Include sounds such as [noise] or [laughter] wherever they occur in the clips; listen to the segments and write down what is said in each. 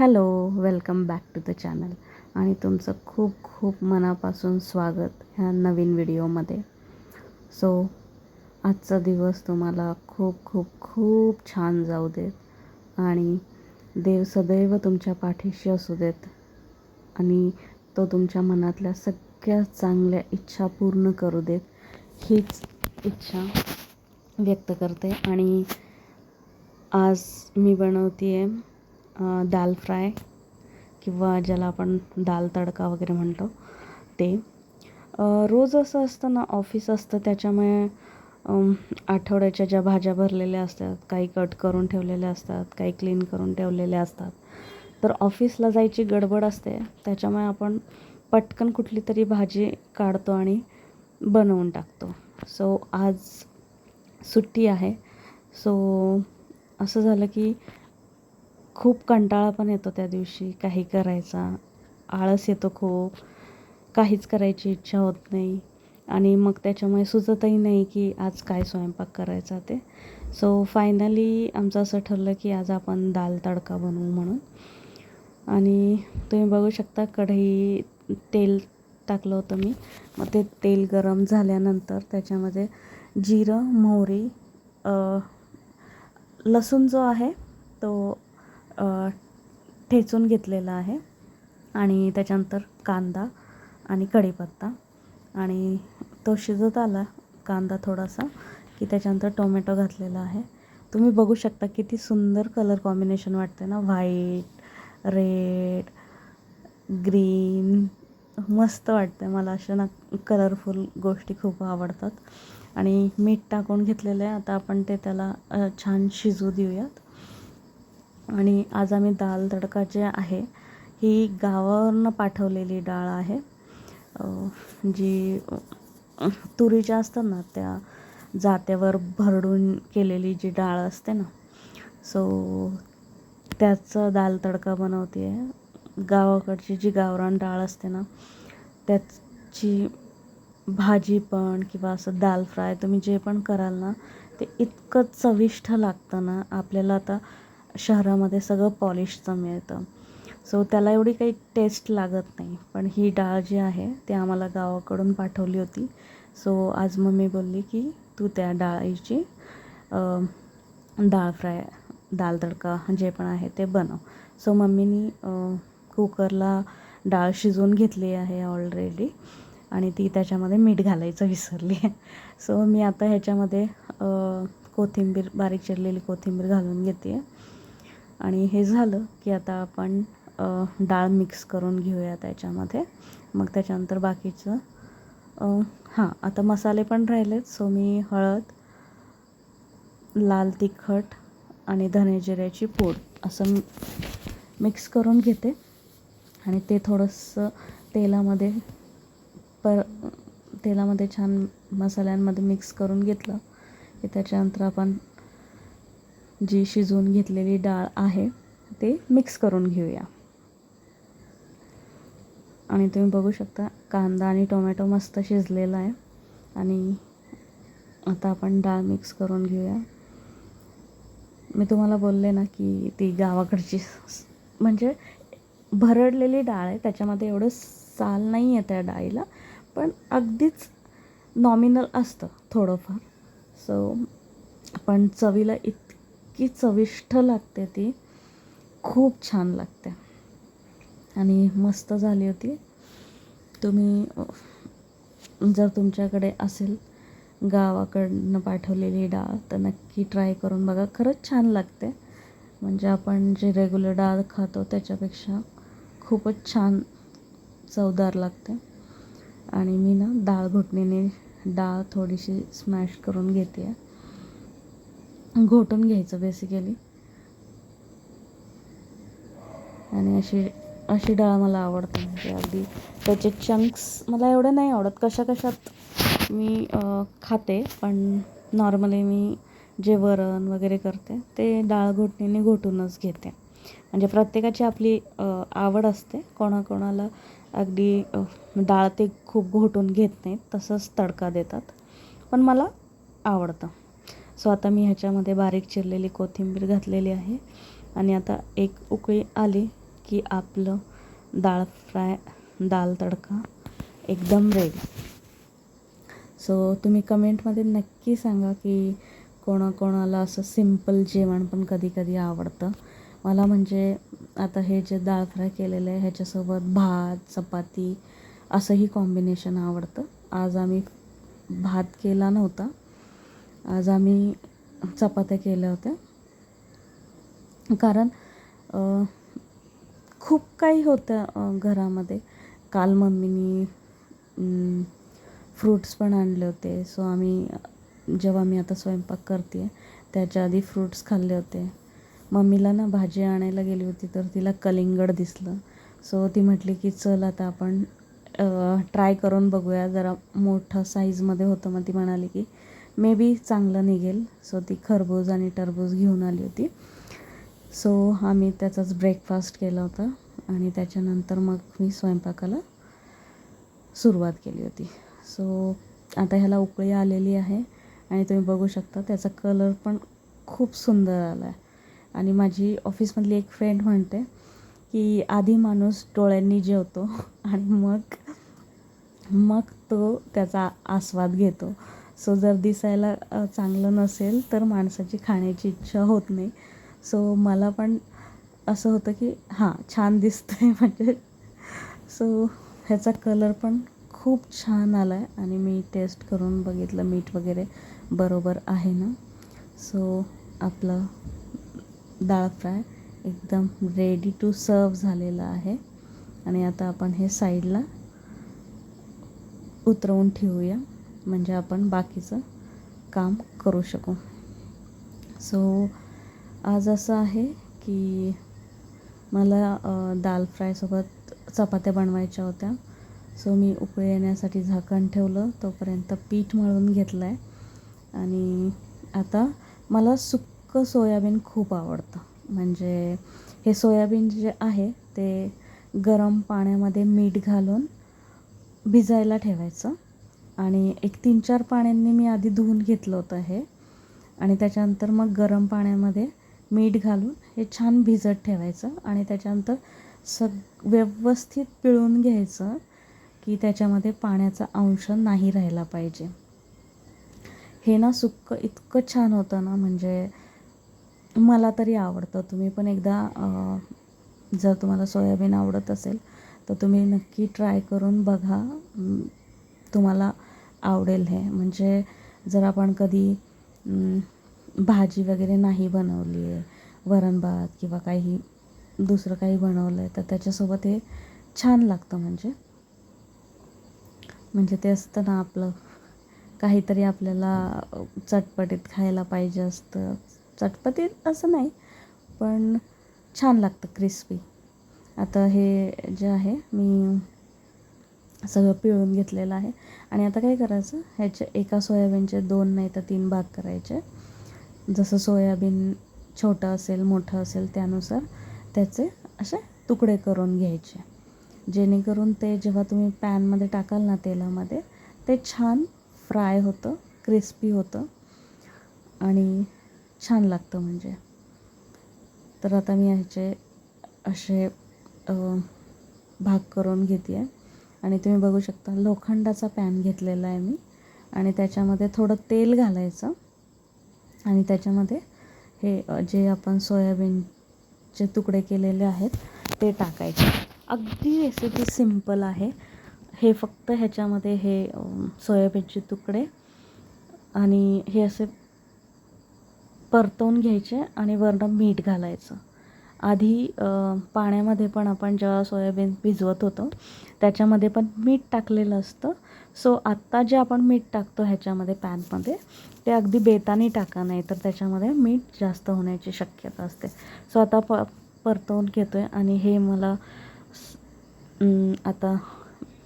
Hello welcome back to the channel. आणि तुमचं खूप खूप मनापासून स्वागत ह्या नवीन व्हिडिओमध्ये. सो आजचा दिवस तुम्हाला खूप खूप खूप छान जाऊ देत. आणि देव सदैव तुमच्या पाठीशी असू देत. आणि तो तुमच्या मनातल्या सगळ्या चांगल्या इच्छा पूर्ण करू देत. हीच इच्छा व्यक्त करते. आणि आज मी बनवते आहे दाल फ्राय किंवा ज्याला आपण दाल तडका वगैरे म्हणतो ते. रोज असं असतं ना ऑफिस असतं त्याच्यामुळे आठवड्याच्या ज्या भाज्या भरलेल्या असतात काही कट करून ठेवलेल्या असतात काही क्लीन करून ठेवलेल्या असतात. तर ऑफिसला जायची गडबड असते त्याच्यामुळे आपण पटकन कुठली तरी भाजी काढतो आणि बनवून टाकतो. सो आज सुट्टी आहे. सो असं झालं की खूप कंटाळा पण येतो त्या दिवशी. काही करायचा. आळस येतो खूप. काहीच करायची इच्छा होत नाही. आणि मग त्याच्यामुळे सुचतही नाही की आज काय स्वयंपाक करायचा ते. सो फायनली आमचं असं ठरलं की आज आपण दाल तडका बनवू म्हणून. आणि तुम्ही बघू शकता कढई तेल टाकलं होतं मी. मग ते तेल गरम झाल्यानंतर त्याच्यामध्ये जिरं मोहरी लसूण जो आहे तो ठेचून घेतलेलं आहे. आणि त्याच्यानंतर कांदा आणि कढीपत्ता. आणि तो शिजत आला कांदा थोडासा की त्याच्यानंतर टोमॅटो घातलेला आहे. तुम्ही बघू शकता किती सुंदर कलर कॉम्बिनेशन वाटते ना. व्हाईट रेड ग्रीन मस्त वाटते मला अशा ना कलरफुल गोष्टी खूप आवडतात. आणि मीठ टाकून घेतलेलं आहे. आता आपण ते त्याला छान शिजू देऊयात. आणि आज आम्ही दाल तडका जे आहे ही गावावरनं पाठवलेली डाळ आहे. जी तुरीच्या असतात ना त्या जात्यावर भरडून केलेली जी डाळ असते ना सो त्याचं दाल तडका बनवते. आहे गावाकडची जी गावरान डाळ असते ना त्याची भाजी पण किंवा असं दाल फ्राय तुम्ही जे पण कराल ना ते इतकं चविष्ट लागतं ना आपल्याला आता शहरामध्ये सगळं पॉलिशचं मिळतं. सो त्याला एवढी काही टेस्ट लागत नाही. पण ही डाळ जी आहे ती आम्हाला गावाकडून पाठवली होती. सो आज मम्मी बोलली की तू त्या डाळीची डाळ फ्राय दाल तडका जे पण आहे ते बनव. सो मम्मीनी कुकरला डाळ शिजवून घेतली आहे ऑलरेडी आणि ती त्याच्यामध्ये मीठ घालायचं विसरली. आहे सो मी आता ह्याच्यामध्ये कोथिंबीर बारीक चिरलेली कोथिंबीर घालून घेते आहे आणि हे झालं की आता आपण डाळ मिक्स करून घेऊया त्याच्यामध्ये. मग त्याच्यानंतर बाकीचं हां आता मसाले पण राहिलेत. सो मी हळद लाल तिखट आणि धनेजिऱ्याची पूड असं मिक्स करून घेते. आणि ते थोडंसं तेलामध्ये पर तेलामध्ये छान मसाल्यांमध्ये मिक्स करून घेतलं की त्याच्यानंतर आपण जी शिजवून घेतलेली डाळ आहे ते मिक्स करून घेऊया. आणि तुम्ही बघू शकता कांदा आणि टोमॅटो मस्त शिजलेला आहे. आणि आता आपण डाळ मिक्स करून घेऊया. मी तुम्हाला बोलले ना की ती गावाकडची म्हणजे भरडलेली डाळ आहे त्याच्यामध्ये एवढं साल नाही आहे त्या डाळीला पण अगदीच नॉमिनल असतं थोडंफार. सो पण चवीला इत इतकी चविष्ट लागते ती. खूप छान लागते. आणि मस्त झाली होती. तुम्ही जर तुमच्याकडे असेल गावाकडनं पाठवलेली डाळ तर नक्की ट्राय करून बघा. खरंच छान लागते. म्हणजे आपण जे रेग्युलर डाळ खातो त्याच्यापेक्षा खूपच छान चवदार लागते. आणि मी ना डाळ घोटणीने डाळ थोडीशी स्मॅश करून घेते आहे घोटून घ्यायचं बेसिकली आणि अशी अशी डाळ मला आवडते. म्हणजे अगदी त्याचे चंक्स मला एवढे नाही आवडत. कशा कशात मी खाते पण नॉर्मली मी जे वरण वगैरे करते ते डाळ घोटणीने घोटूनच घेते. म्हणजे प्रत्येकाची आपली आवड असते. कोणाकोणाला अगदी डाळ ते खूप घोटून घेत नाहीत तसंच तडका देतात. पण मला आवडतं. सो आता मी ह्याच्यामध्ये बारीक चिरलेली कोथिंबीर घातलेली आहे. आणि आता एक उकळी आली की आपलं डाळ फ्राय दाल तडका एकदम रेडी सो तुम्ही कमेंटमध्ये नक्की सांगा की कोणाकोणाला असं सिंपल जेवण पण कधी कधी आवडतं. मला म्हणजे आता हे जे डाळ फ्राय केलेलं आहे ह्याच्यासोबत भात चपाती असंही कॉम्बिनेशन आवडतं. आज आम्ही भात केला नव्हता आज आम्ही चपात्या केल्या होत्या. कारण खूप काही होतं घरामध्ये. काल मम्मीनी फ्रूट्स पण आणले होते. सो आम्ही जेव्हा मी आता स्वयंपाक करते आहे त्याच्या आधी फ्रूट्स खाल्ले होते. मम्मीला ना भाजी आणायला गेली होती तर तिला कलिंगड दिसलं. सो ती म्हटली की चल आता आपण ट्राय करून बघूया. जरा मोठं साईजमध्ये होतं. मग ती म्हणाली की मे बी चांगलं निघेल. सो ती खरबूज आणि टरबूज घेऊन आली होती. सो आम्ही त्याचाच ब्रेकफास्ट केला होता. आणि त्याच्यानंतर मग मी स्वयंपाकाला सुरुवात केली होती. सो आता ह्याला उकळी आलेली आहे. आणि तुम्ही बघू शकता त्याचा कलर पण खूप सुंदर आला आहे आणि माझी ऑफिसमधली एक फ्रेंड म्हणते की आधी माणूस डोळ्यांनी जेवतो आणि मग मग तो त्याचा आस्वाद घेतो. सो जर दिसायला चांगलं नसेल तर माणसाची खाण्याची इच्छा होत नाही. सो मला पण असं होतं की हां छान दिसतं आहे [laughs] म्हणजे. सो ह्याचा कलर पण खूप छान आला आहे आणि मी टेस्ट करून बघितलं मीठ वगैरे बरोबर आहे ना? सो आपलं डाळ फ्राय एकदम रेडी टू सर्व झालेलं आहे. आणि आता आपण हे साईडला उतरवून ठेवूया. म्हणजे आपण बाकीचं काम करू शकू. सो आज असं आहे की मला दाल फ्रायसोबत चपात्या बनवायच्या होत्या. सो मी उकळी येण्यासाठी झाकण ठेवलं तोपर्यंत पीठ मळून घेतलं आहे आणि आता मला सुक्कं सोयाबीन खूप आवडतं. म्हणजे हे सोयाबीन जे आहे ते गरम पाण्यामध्ये मीठ घालून भिजायला ठेवायचं. आणि एक तीन चार पाण्यांनी मी आधी धुवून घेतलं होतं हे. आणि त्याच्यानंतर मग गरम पाण्यामध्ये मीठ घालून हे छान भिजत ठेवायचं आणि त्याच्यानंतर सग व्यवस्थित पिळून घ्यायचं की त्याच्यामध्ये पाण्याचा अंश नाही राहिला पाहिजे. हे ना सुक्क इतकं छान होतं ना म्हणजे मला तरी आवडतं. तुम्ही पण एकदा जर तुम्हाला सोयाबीन आवडत असेल तर तुम्ही नक्की ट्राय करून बघा. तुम्हाला आवडेल हे. म्हणजे जर आपण कधी भाजी वगैरे नाही बनवली आहे वरण भात किंवा काही दुसरं काही बनवलं आहे तर त्याच्यासोबत हे छान लागतं म्हणजे. म्हणजे ते असतं ना आपलं काहीतरी आपल्याला चटपटीत खायला पाहिजे असतं. चटपटीत असं नाही पण छान लागतं क्रिस्पी. आता हे जे आहे मी सगळं पिळून घेतलेलं आहे. आणि आता काय करायचं? ह्याचे एका सोयाबीनचे दोन नाही तर तीन भाग करायचे. जसं सोयाबीन छोटं असेल मोठं असेल त्यानुसार त्याचे असे तुकडे करून घ्यायचे. जेणेकरून ते जेव्हा तुम्ही पॅनमध्ये टाकाल ना तेलामध्ये ते छान फ्राय होतं क्रिस्पी होतं आणि छान लागतं म्हणजे. तर आता मी ह्याचे असे भाग करून घेते आहे आणि तुम्ही बघू शकता लोखंडाचा पॅन घेतलेला आहे मी. आणि त्याच्यामध्ये थोडं तेल घालायचं. आणि त्याच्यामध्ये हे जे आपण सोयाबीनचे तुकडे केलेले आहेत ते टाकायचे. अगदी रेसिपी सिंपल आहे. हे फक्त ह्याच्यामध्ये हे सोयाबीनचे तुकडे आणि हे असे परतवून घ्यायचे आणि वरनं मीठ घालायचं. आधी पाण्यामध्ये पण आपण जेव्हा सोयाबीन भिजवत होतो त्याच्यामध्ये पण मीठ टाकलेलं असतं. सो आत्ता जे आपण मीठ टाकतो ह्याच्यामध्ये पॅनमध्ये ते अगदी बेताने टाका नाही तर त्याच्यामध्ये मीठ जास्त होण्याची शक्यता असते. सो आता प परतवून घेतो आहे आणि हे मला आता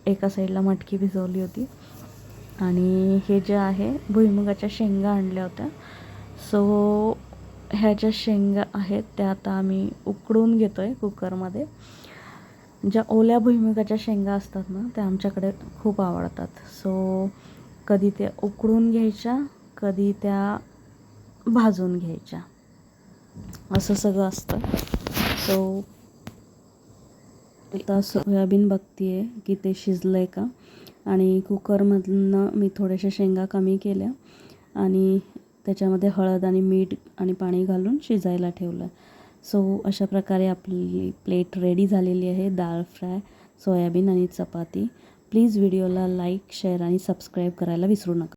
एका साईडला मटकी भिजवली होती. आणि हे जे आहे भुईमुगाच्या शेंगा आणल्या होत्या. सो ह्या ज्या शेंगा आहेत त्या आता आम्ही उकडून घेतो आहे कुकरमध्ये. ज्या ओल्या भुईमुगाच्या शेंगा असतात ना त्या आमच्याकडे खूप आवडतात. सो कधी त्या उकडून घ्यायच्या कधी त्या भाजून घ्यायच्या. असं सगळं असतं. सो आता सोयाबीन बघते आहे की ते शिजलं आहे का? आणि कुकरमधनं मी थोड्याशा शेंगा कमी केल्या आणि त्याच्यामध्ये हळद आणि मीठ आणि पाणी घालून शिजायला ठेवलं. सो अशा प्रकारे आपली प्लेट रेडी झालेली आहे. डाळ फ्राय सोयाबीन आणि चपाती. प्लीज व्हिडिओला लाईक शेअर आणि सबस्क्राईब करायला विसरू नका.